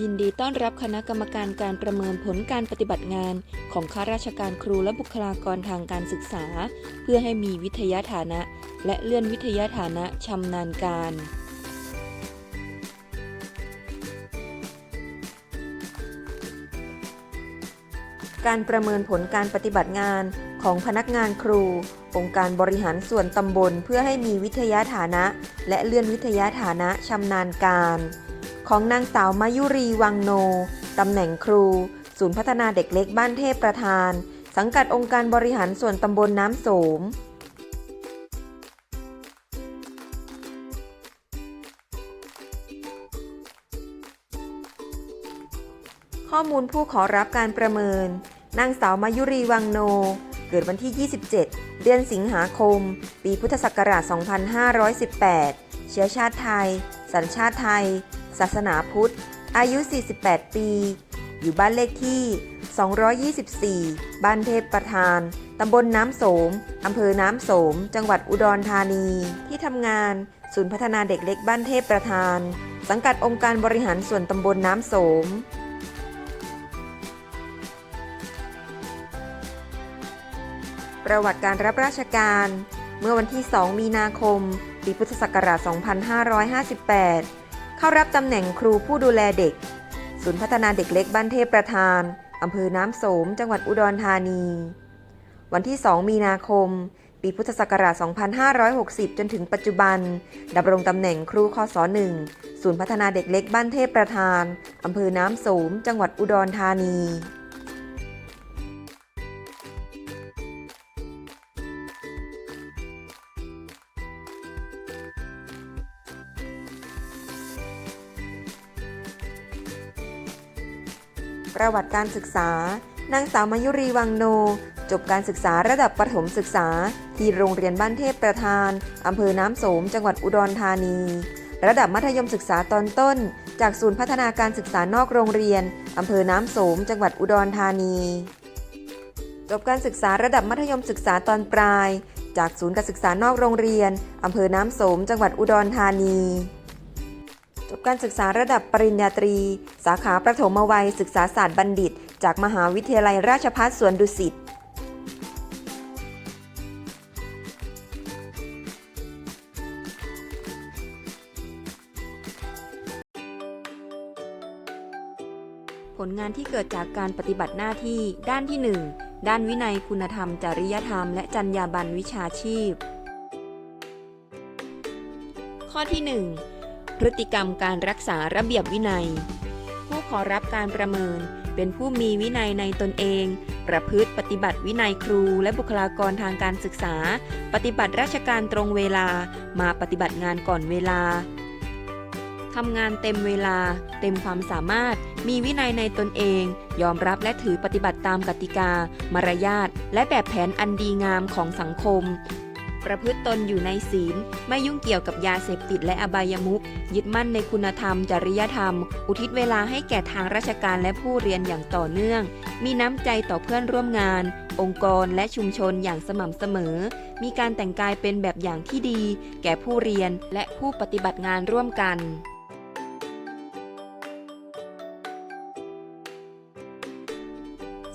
ยินดีต้อนรับคณะกรรมการการประเมินผลการปฏิบัติงานของข้าราชการครูและบุคลากรทางการศึกษา เพื่อให้มีวิทยาฐานะ และเลื่อนวิทยาฐานะชำนาญการการประเมินผลการปฏิบัติงานของพนักงานครู องค์การบริหารส่วนตำบล เพื่อให้มีวิทยาฐานะ และเลื่อนวิทยาฐานะชำนาญการ ของนางสาวมายุรีวังโน ตำแหน่งครู ศูนย์พัฒนาเด็กเล็กบ้านเทพประธาน สังกัดองค์การบริหารส่วนตำบลน้ำโสมข้อมูลผู้ขอรับการประเมิน นางสาวมายุรีวังโน เกิดวันที่ 27 เดือนสิงหาคม ปีพุทธศักราช 2518 เชื้อชาติไทย สัญชาติไทย ศาสนาพุทธ อายุ 48 ปี อยู่บ้านเลขที่ 224 บ้านเทพประธาน ตำบลน้ำโสม อำเภอน้ำโสม จังหวัดอุดรธานี ที่ทำงาน ศูนย์พัฒนาเด็กเล็กบ้านเทพประธาน สังกัดองค์การบริหารส่วนตำบลน้ำโสมประวัติการรับราชการ เมื่อวันที่ 2 มีนาคม ปีพุทธศักราช 2558 เข้ารับตำแหน่งครูผู้ดูแลเด็ก ศูนย์พัฒนาเด็กเล็กบ้านเทพประธานอำเภอน้ำโสม จังหวัดอุดรธานี วันที่ 2 มีนาคม ปีพุทธศักราช 2560 จนถึงปัจจุบันดำรงตำแหน่งครูคศ1ศูนย์พัฒนาเด็กเล็กบ้านเทพประธานอำเภอน้ำโสม จังหวัดอุดรธานี ประวัติการศึกษานางสาวมายุรีวังโน จบการศึกษาระดับประถมศึกษา ที่โรงเรียนบ้านเทพประธานอำเภอน้ำโสม จังหวัดอุดรธานี ระดับมัธยมศึกษาตอนต้น จากศูนย์พัฒนาการศึกษานอกโรงเรียนอำเภอน้ำโสม จังหวัดอุดรธานี จบการศึกษาระดับมัธยมศึกษาตอนปลาย จากศูนย์การศึกษานอกโรงเรียนอำเภอน้ำโสม จังหวัดอุดรธานี จบการศึกษาระดับปริญญาตรี สาขาประถมวัยศึกษาศาสตร์บัณฑิต จากมหาวิทยาลัยราชภัฏสวนดุสิตผลงานที่เกิดจากการปฏิบัติหน้าที่ด้านที่ 1 ด้านวินัยคุณธรรม จริยธรรม และจรรยาบรรณวิชาชีพ ข้อที่ 1 พฤติกรรมการรักษาระเบียบวินัย ผู้ขอรับการประเมิน เป็นผู้มีวินัยในตนเอง ประพฤติปฏิบัติวินัยครูและบุคลากรทางการศึกษา ปฏิบัติราชการตรงเวลา มาปฏิบัติงานก่อนเวลาทำงานเต็มเวลา เต็มความสามารถ มีวินัยในตนเอง ยอมรับและถือปฏิบัติตามกติกา มารยาท และแบบแผนอันดีงามของสังคม ประพฤติตนอยู่ในศีล ไม่ยุ่งเกี่ยวกับยาเสพติดและอบายมุขยึดมั่นในคุณธรรม จริยธรรม อุทิศเวลาให้แก่ทางราชการและผู้เรียนอย่างต่อเนื่อง มีน้ำใจต่อเพื่อนร่วมงาน องค์กรและชุมชนอย่างสม่ำเสมอ มีการแต่งกายเป็นแบบอย่างที่ดี แก่ผู้เรียนและผู้ปฏิบัติงานร่วมกัน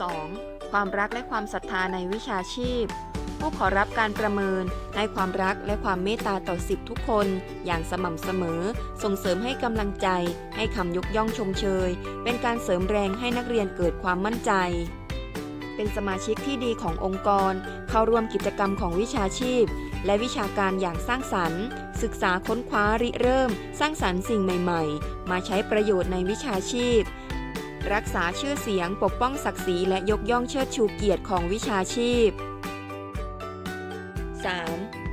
2. ความรักและความศรัทธาในวิชาชีพ ผู้ขอรับการประเมินให้ความรักและความเมตตาต่อสิทธิทุกคน อย่างสม่ำเสมอ ส่งเสริมให้กำลังใจ ให้คำยกย่องชมเชย เป็นการเสริมแรงให้นักเรียนเกิดความมั่นใจ เป็นสมาชิกที่ดีขององค์กร เข้าร่วมกิจกรรมของวิชาชีพ และวิชาการอย่างสร้างสรรค์ ศึกษาค้นคว้าริเริ่ม สร้างสรรค์สิ่งใหม่ ๆ มาใช้ประโยชน์ในวิชาชีพรักษาชื่อเสียงปกป้องศักดิ์ศรีและยกย่องเชิดชูเกียรติของวิชาชีพ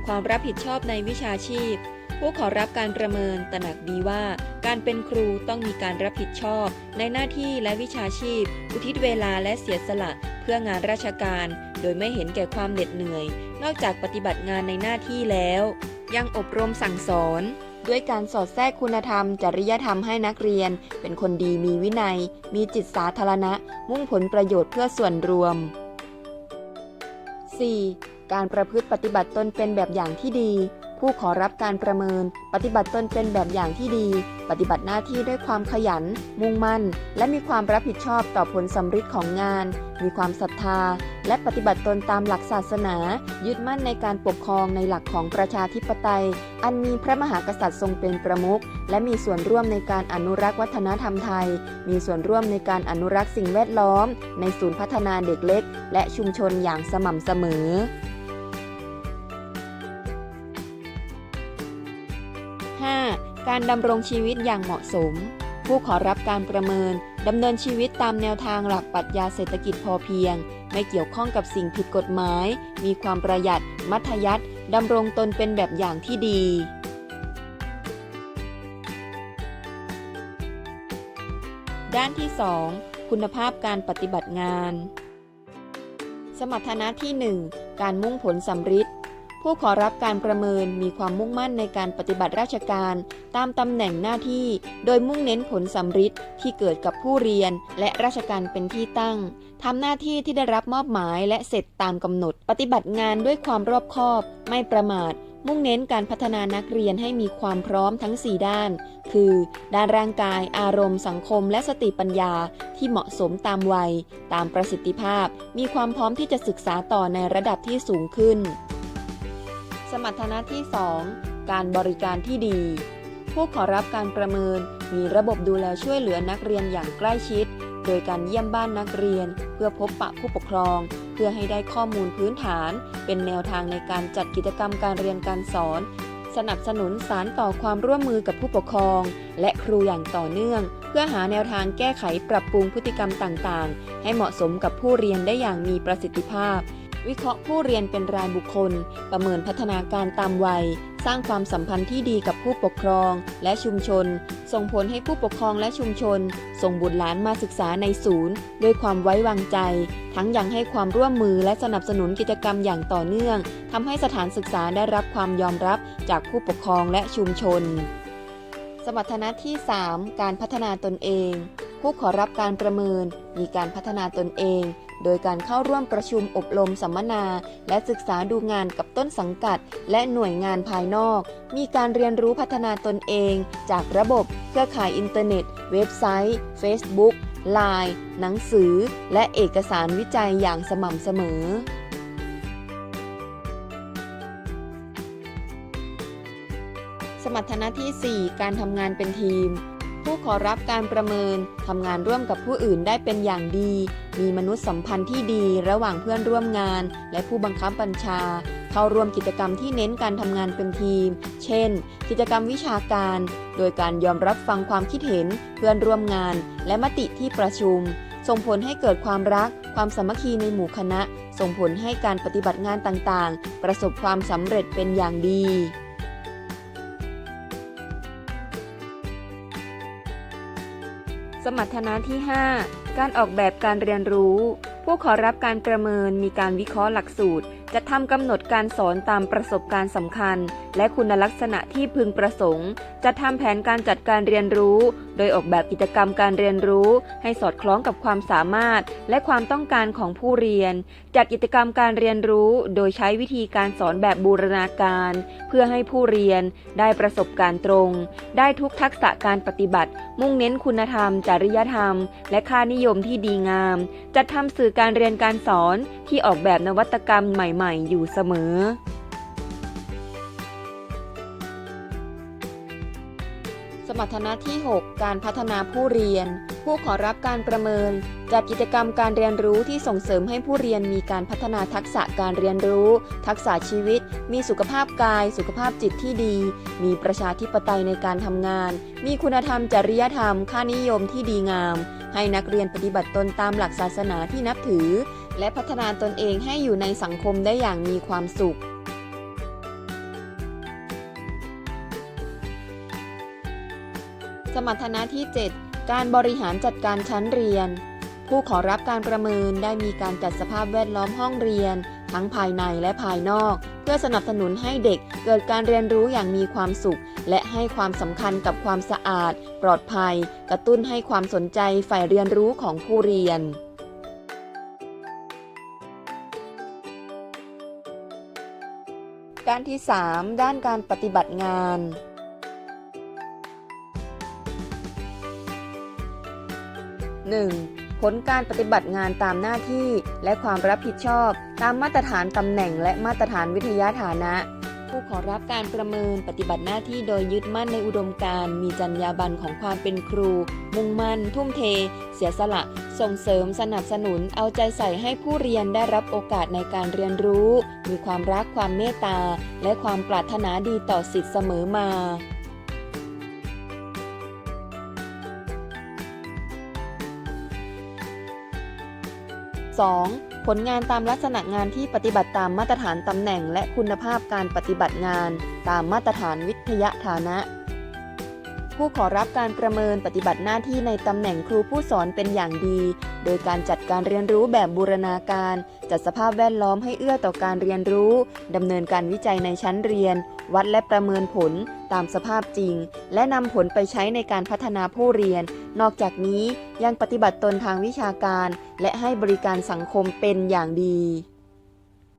ความรับผิดชอบในวิชาชีพ ผู้ขอรับการประเมินตระหนักดีว่า การเป็นครูต้องมีการรับผิดชอบ ในหน้าที่และวิชาชีพ อุทิศเวลาและเสียสละเพื่องานราชการ โดยไม่เห็นแก่ความเหน็ดเหนื่อย นอกจากปฏิบัติงานในหน้าที่แล้ว ยังอบรมสั่งสอนด้วยการสอดแทรกคุณธรรม จริยธรรมให้นักเรียน เป็นคนดีมีวินัย มีจิตสาธารณะ มุ่งผลประโยชน์เพื่อส่วนรวม 4. การประพฤติปฏิบัติตนเป็นแบบอย่างที่ดี ผู้ขอรับการประเมิน ปฏิบัติตนเป็นแบบอย่างที่ดี ปฏิบัติหน้าที่ด้วยความขยัน มุ่งมั่น และมีความรับผิดชอบต่อผลสำฤทธิ์ของงาน มีความศรัทธา และปฏิบัติตนตามหลักศาสนา ยึดมั่นในการปกครองในหลักของประชาธิปไตย อันมีพระมหากษัตริย์ทรงเป็นประมุขและมีส่วนร่วมในการอนุรักษ์วัฒนธรรมไทย มีส่วนร่วมในการอนุรักษ์สิ่งแวดล้อม ในศูนย์พัฒนาเด็กเล็ก และชุมชนอย่างสม่ำเสมอ 5. การดำรงชีวิตอย่างเหมาะสม ผู้ขอรับการประเมินดำเนินชีวิตตามแนวทางหลักปรัชญาเศรษฐกิจพอเพียง ไม่เกี่ยวข้องกับสิ่งผิดกฎหมาย มีความประหยัด มัธยัติดำรงตนเป็นแบบอย่างที่ดี ด้านที่ 2 คุณภาพการปฏิบัติงาน สมรรถนะที่ 1 การมุ่งผลสำฤทธิ์ ผู้ขอรับการประเมินมีความมุ่งมั่นในการปฏิบัติราชการ ตามตำแหน่งหน้าที่ โดยมุ่งเน้นผลสำฤทธิ์ที่เกิดกับผู้เรียน และราชการเป็นที่ตั้งทำหน้าที่ที่ได้รับมอบหมายและเสร็จตามกำหนด ปฏิบัติงานด้วยความรอบคอบ ไม่ประมาทมุ่งเน้นการพัฒนานักเรียนให้มีความพร้อมทั้ง 4 ด้าน คือ ด้านร่างกาย อารมณ์ สังคม และสติปัญญา ที่เหมาะสมตามวัย ตามประสิทธิภาพ มีความพร้อมที่จะศึกษาต่อในระดับที่สูงขึ้น สมรรถนะที่ 2 การบริการที่ดี ผู้ขอรับการประเมินมีระบบดูแลช่วยเหลือนักเรียนอย่างใกล้ชิด โดยการเยี่ยมบ้านนักเรียน เพื่อพบปะผู้ปกครอง เพื่อให้ได้ข้อมูลพื้นฐาน เป็นแนวทางในการจัดกิจกรรมการเรียนการสอน สนับสนุนสารต่อความร่วมมือกับผู้ปกครอง และครูอย่างต่อเนื่อง เพื่อหาแนวทางแก้ไขปรับปรุงพฤติกรรมต่างๆ ให้เหมาะสมกับผู้เรียนได้อย่างมีประสิทธิภาพ วิเคราะห์ผู้เรียนเป็นรายบุคคล ประเมินพัฒนาการตามวัย สร้างความสัมพันธ์ที่ดีกับผู้ปกครองและชุมชน ส่งผลให้ผู้ปกครองและชุมชน ส่งบุตรหลานมาศึกษาในศูนย์ ด้วยความไว้วางใจ ทั้งยังให้ความร่วมมือและสนับสนุนกิจกรรมอย่างต่อเนื่องทำให้สถานศึกษาได้รับความยอมรับจากผู้ปกครองและชุมชน สมรรถนะที่ 3 การพัฒนาตนเอง ผู้ขอรับการประเมิน มีการพัฒนาตนเอง โดยการเข้าร่วมประชุมอบรมสัมมนา และศึกษาดูงานกับต้นสังกัด และหน่วยงานภายนอก มีการเรียนรู้พัฒนาตนเอง จากระบบ เครือข่ายอินเทอร์เน็ต เว็บไซต์ Facebook Line หนังสือ และเอกสารวิจัยอย่างสม่ำเสมอสมรรถนะที่ 4 การทำงานเป็นทีม ผู้ขอรับการประเมินทำงานร่วมกับผู้อื่นได้เป็นอย่างดี มีมนุษยสัมพันธ์ที่ดีระหว่างเพื่อนร่วมงาน และผู้บังคับบัญชา เข้าร่วมกิจกรรมที่เน้นการทำงานเป็นทีม เช่น กิจกรรมวิชาการ โดยการยอมรับฟังความคิดเห็น เพื่อนร่วมงาน และมติที่ประชุม ส่งผลให้เกิดความรัก ความสามัคคีในหมู่คณะ ส่งผลให้การปฏิบัติงานต่างๆ ประสบความสำเร็จเป็นอย่างดี มรรถนะที่ 5 การออกแบบการเรียนรู้ ผู้ขอรับการประเมินมีการวิเคราะห์หลักสูตร จะทำกำหนดการสอนตามประสบการณ์สำคัญ และคุณลักษณะที่พึงประสงค์ จะทำแผนการจัดการเรียนรู้ โดยออกแบบกิจกรรมการเรียนรู้ ให้สอดคล้องกับความสามารถ และความต้องการของผู้เรียน จัดกิจกรรมการเรียนรู้ โดยใช้วิธีการสอนแบบบูรณาการ เพื่อให้ผู้เรียนได้ประสบการณ์ตรง ได้ทุกทักษะการปฏิบัติ มุ่งเน้นคุณธรรม จริยธรรม และค่านิยมที่ดีงาม จัดทำสื่อการเรียนการสอนที่ออกแบบนวัตกรรมใหม่ๆอยู่เสมอ สมรรถนะที่ 6 การพัฒนาผู้เรียน ผู้ขอรับการประเมิน จัดกิจกรรมการเรียนรู้ที่ส่งเสริมให้ผู้เรียนมีการพัฒนาทักษะการเรียนรู้ ทักษะชีวิต มีสุขภาพกาย สุขภาพจิตที่ดี มีประชาธิปไตยในการทำงาน มีคุณธรรมจริยธรรม ค่านิยมที่ดีงามให้นักเรียนปฏิบัติตนตามหลักศาสนาที่นับถือ และพัฒนาตนเองให้อยู่ในสังคมได้อย่างมีความสุขสมรรถนะที่ 7 การบริหารจัดการชั้นเรียน ผู้ขอรับการประเมินได้มีการจัดสภาพแวดล้อมห้องเรียน ทั้งภายในและภายนอก เพื่อสนับสนุนให้เด็กเกิดการเรียนรู้อย่างมีความสุข และให้ความสำคัญกับความสะอาด ปลอดภัย กระตุ้นให้ความสนใจฝ่ายเรียนรู้ของผู้เรียนารานที่ 3 ด้านการปฏิบัติงาน 1. ผลการปฏิบัติงานตามหน้าที่และความรับผิดชอบ ตามมาตรฐานตำแหน่งและมาตรฐานวิทยาฐานะ ผู้ขอรับการประเมินปฏิบัติหน้าที่โดยยึดมั่นในอุดมการณ์มีจรรยาบรรณของความเป็นครู มุ่งมั่น ทุ่มเท เสียสละ ส่งเสริมสนับสนุนเอาใจใส่ให้ผู้เรียนได้รับโอกาสในการเรียนรู้ มีความรักความเมตตา และความปรารถนาดีต่อสิทธิ์เสมอมา 2. ผลงานตามลักษณะงานที่ปฏิบัติตามมาตรฐานตำแหน่งและคุณภาพการปฏิบัติงาน ตามมาตรฐานวิทยาฐานะ ผู้ขอรับการประเมินปฏิบัติหน้าที่ในตำแหน่งครูผู้สอนเป็นอย่างดี โดยการจัดการเรียนรู้แบบบูรณาการ จัดสภาพแวดล้อมให้เอื้อต่อการเรียนรู้ดำเนินการวิจัยในชั้นเรียน วัดและประเมินผลตามสภาพจริง และนำผลไปใช้ในการพัฒนาผู้เรียน นอกจากนี้ยังปฏิบัติตนทางวิชาการ และให้บริการสังคมเป็นอย่างดี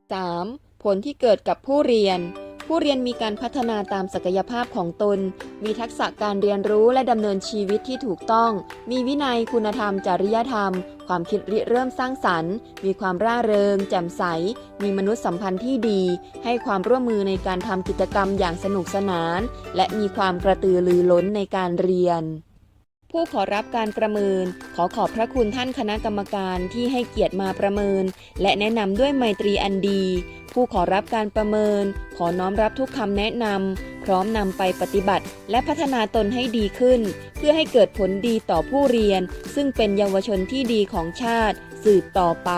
3. ผลที่เกิดกับผู้เรียน ผู้เรียนมีการพัฒนาตามศักยภาพของตน มีทักษะการเรียนรู้และดำเนินชีวิตที่ถูกต้อง มีวินัยคุณธรรม จริยธรรม ความคิดริเริ่มสร้างสรรค์ มีความร่าเริง แจ่มใส มีมนุษยสัมพันธ์ที่ดี ให้ความร่วมมือในการทำกิจกรรมอย่างสนุกสนาน และมีความกระตือรือร้นในการเรียน ผู้ขอรับการประเมิน ขอขอบพระคุณท่านคณะกรรมการที่ให้เกียรติมาประเมิน และแนะนำด้วยไมตรีอันดี ผู้ขอรับการประเมิน ขอน้อมรับทุกคำแนะนำพร้อมนำไปปฏิบัติ และพัฒนาตนให้ดีขึ้น เพื่อให้เกิดผลดีต่อผู้เรียน ซึ่งเป็นเยาวชนที่ดีของชาติ สืบต่อไป